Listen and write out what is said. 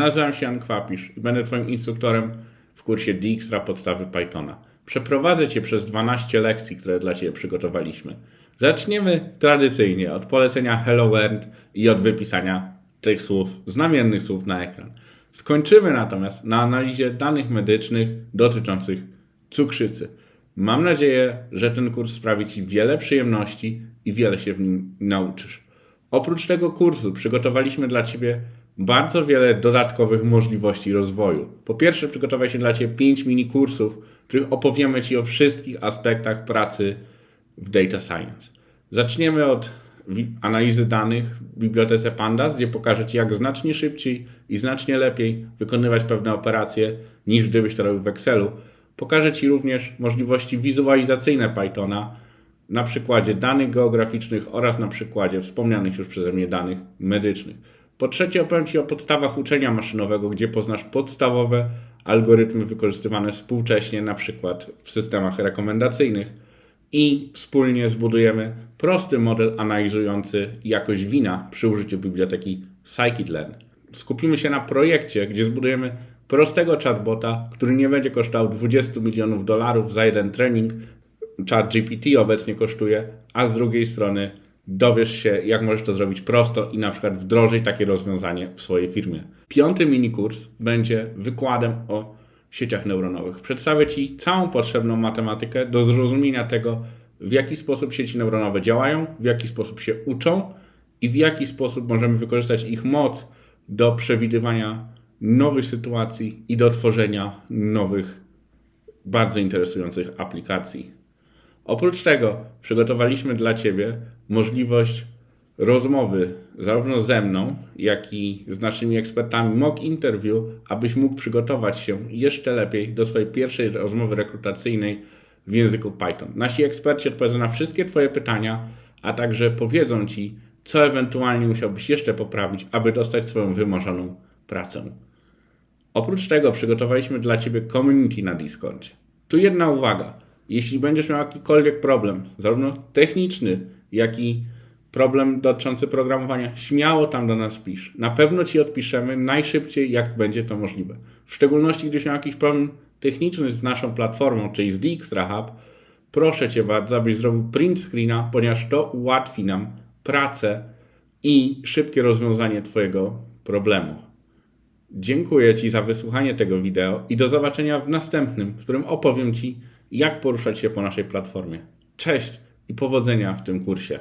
Nazywam się Jan Kwapisz i będę Twoim instruktorem w kursie Dijkstra Podstawy Pythona. Przeprowadzę Cię przez 12 lekcji, które dla Ciebie przygotowaliśmy. Zaczniemy tradycyjnie od polecenia Hello World i od wypisania tych słów, znamiennych słów na ekran. Skończymy natomiast na analizie danych medycznych dotyczących cukrzycy. Mam nadzieję, że ten kurs sprawi Ci wiele przyjemności i wiele się w nim nauczysz. Oprócz tego kursu przygotowaliśmy dla Ciebie bardzo wiele dodatkowych możliwości rozwoju. Po pierwsze, przygotowaliśmy dla Ciebie 5 mini kursów, w których opowiemy Ci o wszystkich aspektach pracy w Data Science. Zaczniemy od analizy danych w bibliotece Pandas, gdzie pokażę Ci, jak znacznie szybciej i znacznie lepiej wykonywać pewne operacje niż gdybyś to robił w Excelu. Pokażę Ci również możliwości wizualizacyjne Pythona na przykładzie danych geograficznych oraz na przykładzie wspomnianych już przeze mnie danych medycznych. Po trzecie, opowiem Ci o podstawach uczenia maszynowego, gdzie poznasz podstawowe algorytmy wykorzystywane współcześnie, na przykład w systemach rekomendacyjnych i wspólnie zbudujemy prosty model analizujący jakość wina przy użyciu biblioteki scikit-learn. Skupimy się na projekcie, gdzie zbudujemy prostego chatbota, który nie będzie kosztował 20 milionów dolarów za jeden trening. Chat GPT obecnie kosztuje, a z drugiej strony dowiesz się, jak możesz to zrobić prosto i na przykład wdrożyć takie rozwiązanie w swojej firmie. Piąty minikurs będzie wykładem o sieciach neuronowych. Przedstawię Ci całą potrzebną matematykę do zrozumienia tego, w jaki sposób sieci neuronowe działają, w jaki sposób się uczą i w jaki sposób możemy wykorzystać ich moc do przewidywania nowych sytuacji i do tworzenia nowych, bardzo interesujących aplikacji. Oprócz tego przygotowaliśmy dla Ciebie możliwość rozmowy zarówno ze mną, jak i z naszymi ekspertami mock interview, abyś mógł przygotować się jeszcze lepiej do swojej pierwszej rozmowy rekrutacyjnej w języku Python. Nasi eksperci odpowiedzą na wszystkie Twoje pytania, a także powiedzą Ci, co ewentualnie musiałbyś jeszcze poprawić, aby dostać swoją wymarzoną pracę. Oprócz tego przygotowaliśmy dla Ciebie community na Discordzie. Tu jedna uwaga. Jeśli będziesz miał jakikolwiek problem, zarówno techniczny, jak i problem dotyczący programowania, śmiało tam do nas pisz. Na pewno Ci odpiszemy najszybciej, jak będzie to możliwe. W szczególności, gdybyś miał jakiś problem techniczny z naszą platformą, czyli z Dijkstra Hub, proszę Cię bardzo, abyś zrobił print screena, ponieważ to ułatwi nam pracę i szybkie rozwiązanie Twojego problemu. Dziękuję Ci za wysłuchanie tego wideo i do zobaczenia w następnym, w którym opowiem Ci, jak poruszać się po naszej platformie. Cześć i powodzenia w tym kursie.